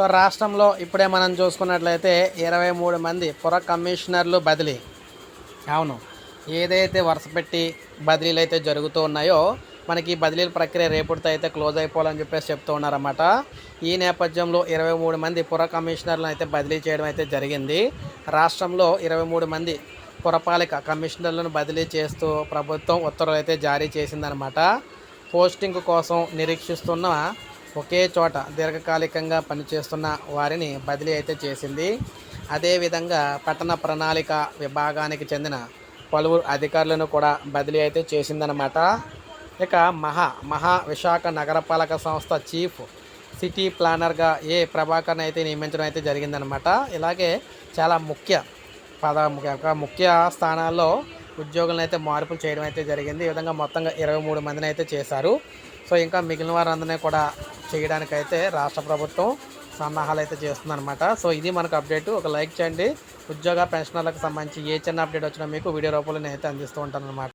So రాష్ట్రంలో ఇప్పుడే మనం చూసుకున్నట్లయితే ఇరవై మూడు మంది పుర కమిషనర్లు బదిలీ. అవును. ఏదైతే వరుస పెట్టి బదిలీలు అయితే జరుగుతూ ఉన్నాయో మనకి బదిలీల ప్రక్రియ రేపటితో అయితే క్లోజ్ అయిపోవాలని చెప్పేసి చెప్తూ ఉన్నారన్నమాట. ఈ నేపథ్యంలో ఇరవై మూడు మంది పుర కమిషనర్లను అయితే బదిలీ చేయడం అయితే జరిగింది. రాష్ట్రంలో ఇరవై మూడు మంది పురపాలిక కమిషనర్లను బదిలీ చేస్తూ ప్రభుత్వం ఉత్తర్వులు అయితే జారీ చేసిందనమాట పోస్టింగ్ కోసం నిరీక్షిస్తున్న ఒకే చోట దీర్ఘకాలికంగా పనిచేస్తున్న వారిని బదిలీ అయితే చేసింది. అదేవిధంగా పట్టణ ప్రణాళిక విభాగానికి చెందిన పలువురు అధికారులను కూడా బదిలీ అయితే చేసిందనమాట ఇక మహా మహా విశాఖ నగరపాలక సంస్థ చీఫ్ సిటీ ప్లానర్గా ఏ ప్రభాకర్ని అయితే నియమించడం అయితే జరిగిందనమాట ఇలాగే చాలా ముఖ్య పద ముఖ్య ఒక ముఖ్య స్థానాల్లో ఉద్యోగులను అయితే మార్పులు చేయడం అయితే జరిగింది. ఈ విధంగా మొత్తంగా ఇరవై మూడు మందిని అయితే చేశారు. సో ఇంకా మిగిలిన వారందరినీ కూడా చేయడానికైతే రాష్ట్ర ప్రభుత్వం సన్నాహాలు అయితే చేస్తుందన్నమాట. సో ఇది మనకు అప్డేట్. ఒక లైక్ చేయండి. ఉద్యోగ పెన్షనర్లకు సంబంధించి ఏ చిన్న అప్డేట్ వచ్చినా మీకు వీడియో రూపంలో నేను అయితే అందిస్తూ ఉంటాను అనమాట